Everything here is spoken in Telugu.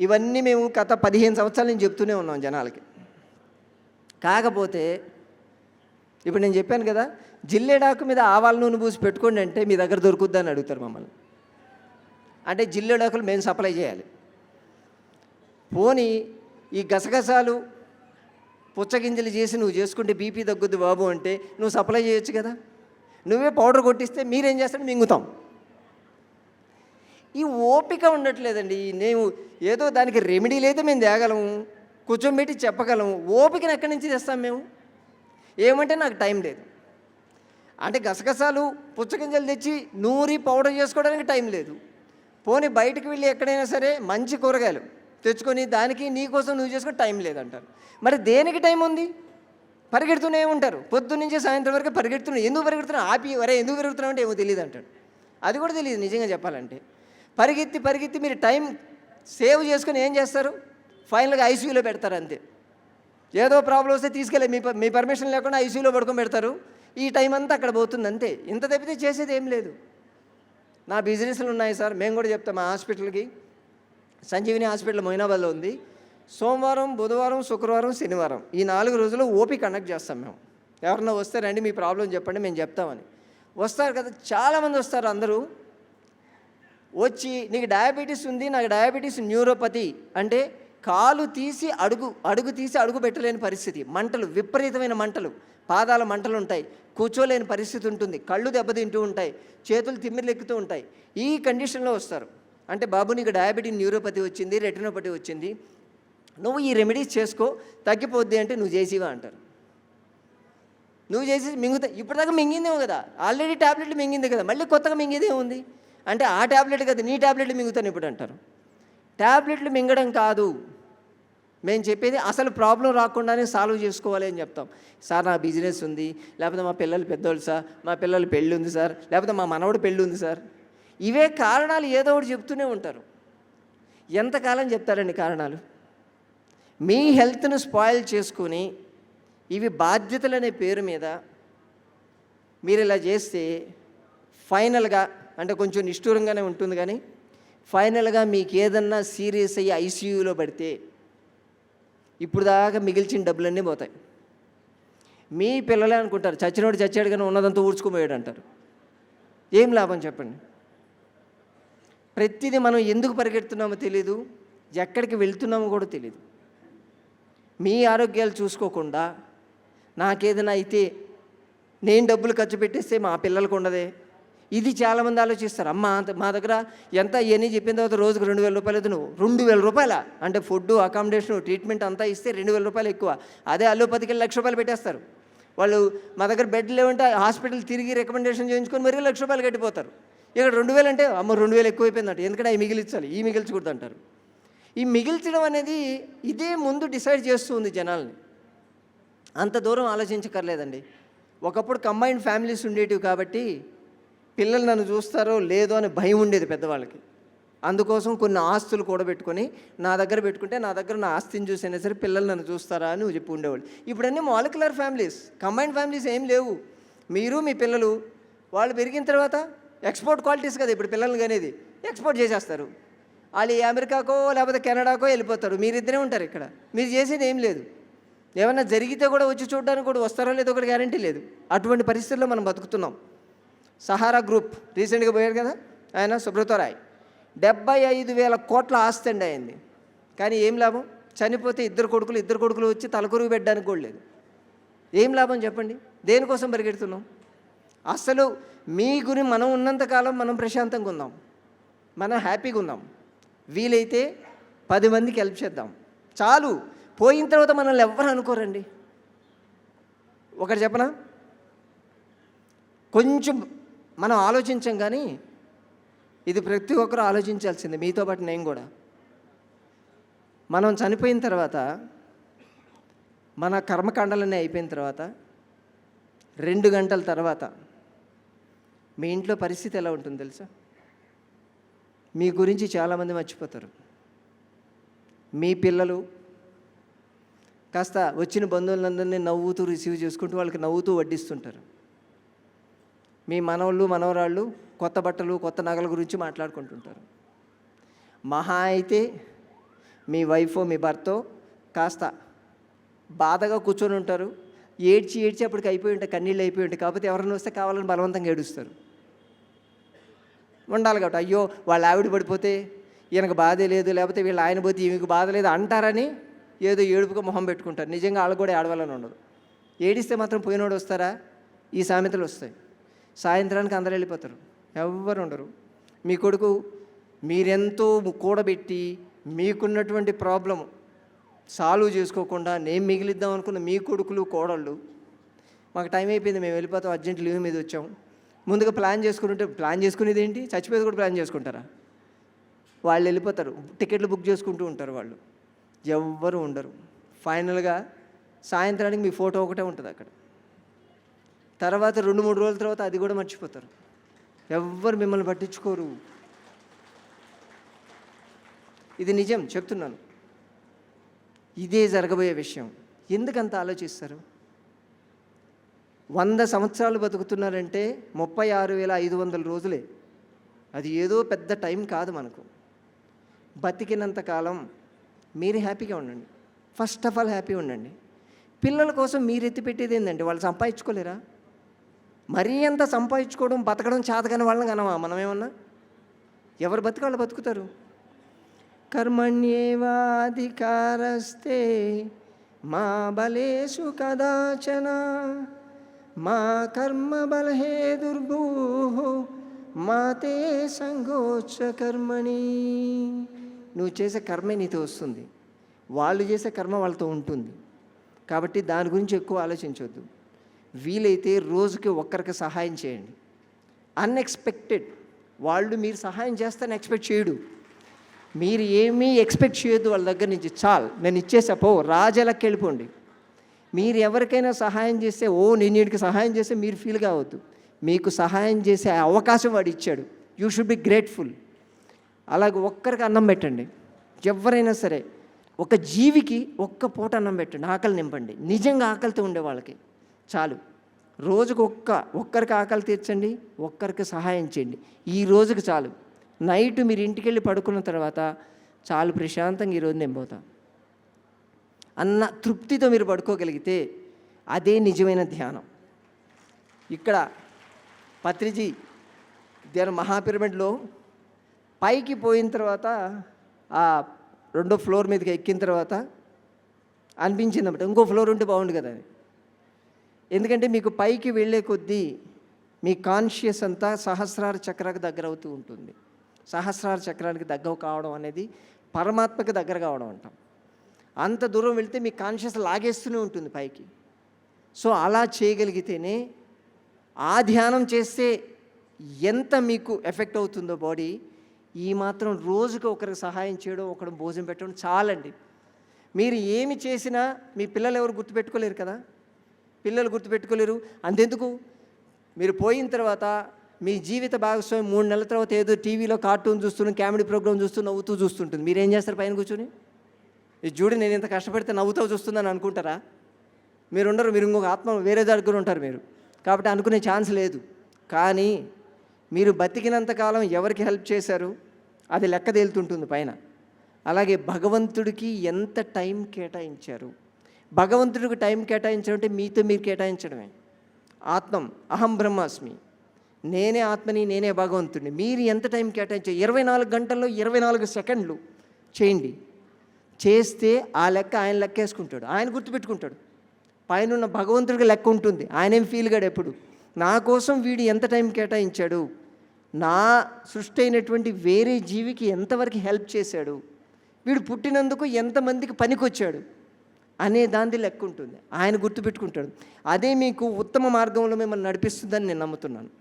ఇవన్నీ మేము గత పదిహేను సంవత్సరాల నుంచి చెప్తూనే ఉన్నాం జనాలకి. కాకపోతే ఇప్పుడు నేను చెప్పాను కదా జిల్లేడాకు మీద ఆవాల నూనె పూసి పెట్టుకోండి అంటే మీ దగ్గర దొరుకుద్దని అడుగుతారు మమ్మల్ని. అంటే జిల్లేడాకులు మేము సప్లై చేయాలి. పోనీ ఈ గసగసాలు పుచ్చగింజలు చేసి నువ్వు చేసుకుంటే బీపీ తగ్గుద్ది బాబు అంటే నువ్వు సప్లై చేయొచ్చు కదా. నువ్వే పౌడర్ కొట్టిస్తే మీరేం చేస్తాడు మింగుతాం. ఈ ఓపిక ఉండట్లేదండి. నేను ఏదో దానికి రెమెడీ లేదు మేము తేగలము కూర్చోబెట్టి చెప్పగలము ఓపికను ఎక్కడి నుంచి తెస్తాం మేము? ఏమంటే నాకు టైం లేదు. అంటే గసగసాలు పుచ్చగింజలు తెచ్చి నూరి పౌడర్ చేసుకోవడానికి టైం లేదు. పోనీ బయటకు వెళ్ళి ఎక్కడైనా సరే మంచి కూరగాయలు తెచ్చుకొని దానికి నీ కోసం నువ్వు చేసుకుని టైం లేదంటారు. మరి దేనికి టైం ఉంది? పరిగెడుతూనే ఉంటారు. పొద్దు నుంచి సాయంత్రం వరకు పరిగెడుతున్నావు ఎందుకు పరిగెడుతున్నావు ఆపి వరే ఎందుకు పరిగెడుతున్నావు అంటే ఏమో తెలియదు అంటాడు అది కూడా తెలియదు నిజంగా చెప్పాలంటే. పరిగెత్తి పరిగెత్తి మీరు టైం సేవ్ చేసుకుని ఏం చేస్తారు? ఫైనల్గా ఐసీయూలో పెడతారు అంతే. ఏదో ప్రాబ్లం వస్తే తీసుకెళ్ళి మీ మీ పర్మిషన్ లేకుండా ఐసీయూలో పడుకొని పెడతారు. ఈ టైం అంతా అక్కడ పోతుంది అంతే. ఇంత తప్పితే చేసేది ఏం లేదు. నా బిజినెస్లు ఉన్నాయి సార్. మేము కూడా చెప్తాం మా హాస్పిటల్కి. సంజీవిని హాస్పిటల్ మొయినాబాద్లో ఉంది. సోమవారం బుధవారం శుక్రవారం శనివారం ఈ నాలుగు రోజులు ఓపీ కండక్ట్ చేస్తాం మేము. ఎవరన్నా వస్తే రండి మీ ప్రాబ్లం చెప్పండి మేము చెప్తామని. వస్తారు కదా చాలామంది వస్తారు అందరూ. వచ్చి నీకు డయాబెటీస్ ఉంది నాకు డయాబెటీస్ న్యూరోపతి అంటే కాలు తీసి అడుగు అడుగు తీసి అడుగు పెట్టలేని పరిస్థితి. మంటలు విపరీతమైన మంటలు. పాదాల మంటలు ఉంటాయి. కూర్చోలేని పరిస్థితి ఉంటుంది. కళ్ళు దెబ్బతింటూ ఉంటాయి. చేతులు తిమ్మిర్లెక్కుతూ ఉంటాయి. ఈ కండిషన్లో వస్తారు. అంటే బాబు నీకు డయాబెటీస్ న్యూరోపతి వచ్చింది రెటినోపతి వచ్చింది. నువ్వు ఈ రెమెడీస్ చేసుకో. తగ్గిపోద్ది అంటే నువ్వు చేసివా అంటారు. నువ్వు చేసి మింగుతా. ఇప్పటిదాకా మింగిందేమో కదా. ఆల్రెడీ ట్యాబ్లెట్లు మింగింది కదా. మళ్ళీ కొత్తగా మింగేదే ఉంది అంటే ఆ ట్యాబ్లెట్ కదా నీ ట్యాబ్లెట్లు మింగుతాను ఇప్పుడు అంటారు. ట్యాబ్లెట్లు మింగడం కాదు. మేము చెప్పేది అసలు ప్రాబ్లం రాకుండానే సాల్వ్ చేసుకోవాలి అని చెప్తాం. సార్ నా బిజినెస్ ఉంది. లేకపోతే మా పిల్లలు పెద్దోళ్ళు సార్. మా పిల్లలు పెళ్ళి ఉంది సార్. లేకపోతే మా మనవడు పెళ్ళి ఉంది సార్. ఇవే కారణాలు ఏదో ఒకటి చెప్తూనే ఉంటారు. ఎంతకాలం చెప్తారండి కారణాలు? మీ హెల్త్ను స్పాయిల్ చేసుకొని ఇవి బాధ్యతలు అనే పేరు మీద మీరు ఇలా చేస్తే ఫైనల్గా అంటే కొంచెం నిష్ఠూరంగానే ఉంటుంది కానీ ఫైనల్గా మీకు ఏదన్నా సీరియస్ అయ్యి ఐసీయూలో పడితే ఇప్పుడు దాకా మిగిల్చిన డబ్బులన్నీ పోతాయి. మీ పిల్లలే అనుకుంటారు చచ్చినోడు చచ్చాడు కానీ ఉన్నదంతా ఊడ్చుకుపోయాడు అంటారు. ఏం లాభం చెప్పండి? ప్రతిదీ మనం ఎందుకు పరిగెడుతున్నామో తెలియదు ఎక్కడికి వెళ్తున్నామో కూడా తెలియదు మీ ఆరోగ్యాలు చూసుకోకుండా నాకేదైనా అయితే నేను డబ్బులు ఖర్చు పెట్టేస్తే మా పిల్లలకు ఉండదే. ఇది చాలామంది ఆలోచిస్తారు. అమ్మ మా దగ్గర ఎంత ఇవన్నీ చెప్పిన తర్వాత రోజుకు రెండు వేల రూపాయలు నువ్వు రెండు వేల రూపాయల? అంటే ఫుడ్ అకామిడేషన్ ట్రీట్మెంట్ అంతా ఇస్తే రెండు వేల రూపాయలు ఎక్కువ. అదే అల్లోపతికి వెళ్ళి లక్ష రూపాయలు పెట్టేస్తారు. వాళ్ళు మా దగ్గర బెడ్ లేవంటే హాస్పిటల్ తిరిగి రికమెండేషన్ చేయించుకొని మరీ లక్ష రూపాయలు కట్టిపోతారు. ఇక్కడ రెండు వేలు అంటే అమ్మ రెండు వేలు ఎక్కువైపోయిందంట. ఎందుకంటే అవి మిగిలించాలి? ఈ మిగిల్చకూడదు అంటారు ఈ మిగిల్చడం అనేది ఇదే ముందు డిసైడ్ చేస్తూ ఉంది జనాల్ని. అంత దూరం ఆలోచించక్కర్లేదండి ఒకప్పుడు కంబైన్డ్ ఫ్యామిలీస్ ఉండేటివి కాబట్టి పిల్లలు నన్ను చూస్తారో లేదో అని భయం ఉండేది పెద్దవాళ్ళకి. అందుకోసం కొన్ని ఆస్తులు కూడబెట్టుకొని నా దగ్గర పెట్టుకుంటే నా దగ్గర నా ఆస్తిని చూసైనా సరే పిల్లలు నన్ను చూస్తారా అని చెప్పి ఉండేవాళ్ళు. ఇప్పుడన్నీ మాలిక్యులర్ ఫ్యామిలీస్ కంబైన్డ్ ఫ్యామిలీస్ ఏం లేవు. మీరు మీ పిల్లలు వాళ్ళు పెరిగిన తర్వాత ఎక్స్పోర్ట్ క్వాలిటీస్ కదా ఇప్పుడు పిల్లలు అనేది. ఎక్స్పోర్ట్ చేసేస్తారు. వాళ్ళు ఈ అమెరికాకో లేకపోతే కెనడాకో వెళ్ళిపోతారు. మీరిద్దరే ఉంటారు ఇక్కడ. మీరు చేసేది ఏం లేదు. ఏమన్నా జరిగితే కూడా వచ్చి చూడడానికి కూడా వస్తారో లేదో కూడా గ్యారంటీ లేదు. అటువంటి పరిస్థితుల్లో మనం బతుకుతున్నాం. సహారా గ్రూప్. రీసెంట్గా పోయారు కదా? ఆయన సుబ్రతరాయ్ డెబ్బై ఐదు వేల కోట్ల ఆస్తి అండి అయింది కానీ ఏం లాభం? చనిపోతే ఇద్దరు కొడుకులు ఇద్దరు కొడుకులు వచ్చి తలకొరుగు పెట్టడానికి కూడా లేదు. ఏం లాభం చెప్పండి? దేనికోసం పరిగెడుతున్నాం? అసలు మీ గురి మనం ఉన్నంతకాలం మనం ప్రశాంతంగా ఉందాం మనం హ్యాపీగా ఉందాం వీలైతే పది మందికి హెల్ప్ చేద్దాం. చాలు. పోయిన తర్వాత మనల్ని ఎవ్వరు అనుకోరండి. ఒకటి చెప్పనా? కొంచెం మనం ఆలోచించాం కానీ ఇది ప్రతి ఒక్కరు ఆలోచించాల్సిందే మీతో పాటు నేను కూడా. మనం చనిపోయిన తర్వాత మన కర్మకాండాలన్నీ అయిపోయిన తర్వాత రెండు గంటల తర్వాత మీ ఇంట్లో పరిస్థితి ఎలా ఉంటుంది తెలుసా? మీ గురించి చాలామంది మర్చిపోతారు. మీ పిల్లలు కాస్త వచ్చిన బంధువులందరినీ నవ్వుతూ రిసీవ్ చేసుకుంటూ వాళ్ళకి నవ్వుతూ వడ్డిస్తుంటారు. మీ మనవళ్ళు మనవరాళ్ళు కొత్త బట్టలు కొత్త నగల గురించి మాట్లాడుకుంటుంటారు. మహా అయితే మీ వైఫ్ మీ భర్తో కాస్త బాధగా కూర్చొని ఉంటారు. ఏడ్చి ఏడ్చి అప్పటికి అయిపోయి ఉంటాయి కన్నీళ్ళు అయిపోయి ఉంటాయి కాకపోతే ఎవరైనా వస్తే కావాలని బలవంతంగా ఏడుస్తారు. ఉండాలి కాబట్టి అయ్యో వాళ్ళ ఆవిడ పడిపోతే ఈయనకు బాధే లేదు లేకపోతే వీళ్ళ ఆయన పోతే ఈమెకు బాధ లేదు అంటారని ఏదో ఏడుపుగా మొహం పెట్టుకుంటారు. నిజంగా వాళ్ళు కూడా ఏడవాలని ఉండదు. ఏడిస్తే మాత్రం పోయినోడు వస్తారా? ఈ సామెతలు వస్తాయి. సాయంత్రానికి అందరూ వెళ్ళిపోతారు. ఎవ్వరు ఉండరు. మీ కొడుకు మీరెంతో కూడబెట్టి మీకున్నటువంటి ప్రాబ్లం సాల్వ్ చేసుకోకుండా నేను మిగిలిద్దాం అనుకున్న మీ కొడుకులు కోడళ్ళు మాకు టైం అయిపోయింది. మేము వెళ్ళిపోతాం. అర్జెంట్ లీవ్ మీద వచ్చాము ముందుగా ప్లాన్ చేసుకుంటుంటే ప్లాన్ చేసుకునేది ఏంటి? చచ్చిపోయేది కూడా ప్లాన్ చేసుకుంటారా? వాళ్ళు వెళ్ళిపోతారు. టికెట్లు బుక్ చేసుకుంటూ ఉంటారు వాళ్ళు. ఎవ్వరు ఉండరు. ఫైనల్గా సాయంత్రానికి మీ ఫోటో ఒకటే ఉంటుంది అక్కడ. తర్వాత రెండు మూడు రోజుల తర్వాత అది కూడా మర్చిపోతారు. ఎవ్వరు మిమ్మల్ని పట్టించుకోరు. ఇది నిజం చెప్తున్నాను. ఇదే జరగబోయే విషయం. ఎందుకంత ఆలోచిస్తారు? వంద సంవత్సరాలు బతుకుతున్నారంటే ముప్పై ఆరు వేల ఐదు వందల రోజులే. అది ఏదో పెద్ద టైం కాదు మనకు. బతికినంత కాలం మీరు హ్యాపీగా ఉండండి. ఫస్ట్ ఆఫ్ ఆల్ హ్యాపీ ఉండండి. పిల్లల కోసం మీరు ఎత్తిపెట్టేది ఏంటంటే వాళ్ళు సంపాదించుకోలేరా? మరీ అంత సంపాదించుకోవడం బతకడం చేతకాని వాళ్ళని కనవా? మనమేమన్నా? ఎవరు బతికి వాళ్ళు బతుకుతారు? కర్మణ్యేవాధికారస్తే మా బలేషు కదాచన మా కర్మ బలహే దుర్భూ మాతే సంగోచ కర్మణి. నువ్వు చేసే కర్మే నీతో వస్తుంది. వాళ్ళు చేసే కర్మ వాళ్ళతో ఉంటుంది. కాబట్టి దాని గురించి ఎక్కువ ఆలోచించవద్దు వీలైతే రోజుకి ఒక్కరికి సహాయం చేయండి. అన్ఎక్స్పెక్టెడ్ వాళ్ళు మీరు సహాయం చేస్తారని ఎక్స్పెక్ట్ చేయడు. మీరు ఏమీ ఎక్స్పెక్ట్ చేయొద్దు వాళ్ళ దగ్గర నుంచి. చాలు నేను ఇచ్చేసా పో రాజలకి వెళ్ళిపోండి. మీరు ఎవరికైనా సహాయం చేస్తే ఓ నేను వీడికి సహాయం చేస్తే మీరు ఫీల్ కావద్దు మీకు సహాయం చేసే అవకాశం వాడు ఇచ్చాడు. యూ షుడ్ బి గ్రేట్ఫుల్ అలాగే ఒక్కరికి అన్నం పెట్టండి. ఎవరైనా సరే ఒక జీవికి ఒక్క పూట అన్నం పెట్టండి ఆకలి నింపండి. నిజంగా ఆకలితో ఉండే వాళ్ళకి. చాలు. రోజుకు ఒక్క ఒక్కరికి ఆకలి తీర్చండి ఒక్కరికి సహాయం చేయండి. ఈ రోజుకి చాలు. నైట్ మీరు ఇంటికి వెళ్ళి పడుకున్న తర్వాత చాలు ప్రశాంతంగా ఈరోజు నేను పోతా. అన్న తృప్తితో మీరు పడుకోగలిగితే అదే నిజమైన ధ్యానం. ఇక్కడ పత్రిజీ ధ్యాన మహాపిరమిడ్లో పైకి పోయిన తర్వాత ఆ రెండో ఫ్లోర్ మీదకి ఎక్కిన తర్వాత అనిపించింది అన్నమాట ఇంకో ఫ్లోర్ ఉంటే బాగుండు కదా అని. ఎందుకంటే మీకు పైకి వెళ్ళే కొద్దీ మీ కాన్షియస్ అంతా సహస్రార చక్రానికి దగ్గర అవుతూ ఉంటుంది. సహస్రార చక్రానికి దగ్గర కావడం అనేది పరమాత్మకి దగ్గర కావడం అంటాం. అంత దూరం వెళితే మీ కాన్షియస్ లాగేస్తూనే ఉంటుంది పైకి. సో అలా చేయగలిగితేనే ఆ ధ్యానం చేస్తే ఎంత మీకు ఎఫెక్ట్ అవుతుందో బాడీ ఈ మాత్రం రోజుకి ఒకరికి సహాయం చేయడం ఒకరు భోజనం పెట్టడం చాలండి. మీరు ఏమి చేసినా మీ పిల్లలు ఎవరు గుర్తుపెట్టుకోలేరు కదా? పిల్లలు గుర్తుపెట్టుకోలేరు. అంతెందుకు? మీరు పోయిన తర్వాత మీ జీవిత భాగస్వామి మూడు నెలల తర్వాత ఏదో టీవీలో కార్టూన్ చూస్తున్నాం కామెడీ ప్రోగ్రామ్ చూస్తూ నవ్వుతూ చూస్తుంటుంది. మీరు ఏం చేస్తారు పైన కూర్చొని? ఇది చూడు నేను ఇంత కష్టపడితే నవ్వుతూ చూస్తుందని అనుకుంటారా? మీరు ఉండరు మీరు ఇంకొక ఆత్మ వేరే దగ్గర ఉంటారు మీరు. కాబట్టి అనుకునే ఛాన్స్ లేదు. కానీ మీరు బతికినంతకాలం ఎవరికి హెల్ప్ చేశారు? అది లెక్క తేలుతుంటుంది పైన. అలాగే భగవంతుడికి ఎంత టైం కేటాయించారు? భగవంతుడికి టైం కేటాయించడం అంటే మీతో మీరు కేటాయించడమే. ఆత్మం అహం బ్రహ్మాస్మి. నేనే ఆత్మని నేనే భగవంతుడిని. మీరు ఎంత టైం కేటాయించారు ఇరవై నాలుగు గంటల్లో ఇరవై నాలుగు సెకండ్లు చేయండి. చేస్తే ఆ లెక్క ఆయన లెక్కేసుకుంటాడు. ఆయన గుర్తుపెట్టుకుంటాడు. పైన ఉన్న భగవంతుడికి లెక్క ఉంటుంది. ఆయనేం ఫీల్ గాడు ఎప్పుడు? నా కోసం వీడు ఎంత టైం కేటాయించాడు? నా సృష్టి అయినటువంటి వేరే జీవికి ఎంతవరకు హెల్ప్ చేశాడు? వీడు పుట్టినందుకు ఎంతమందికి పనికొచ్చాడు? అనే దాని లెక్క ఉంటుంది ఆయన గుర్తుపెట్టుకుంటాడు. అదే మీకు ఉత్తమ మార్గంలో మిమ్మల్ని నడిపిస్తుందని నేను నమ్ముతున్నాను.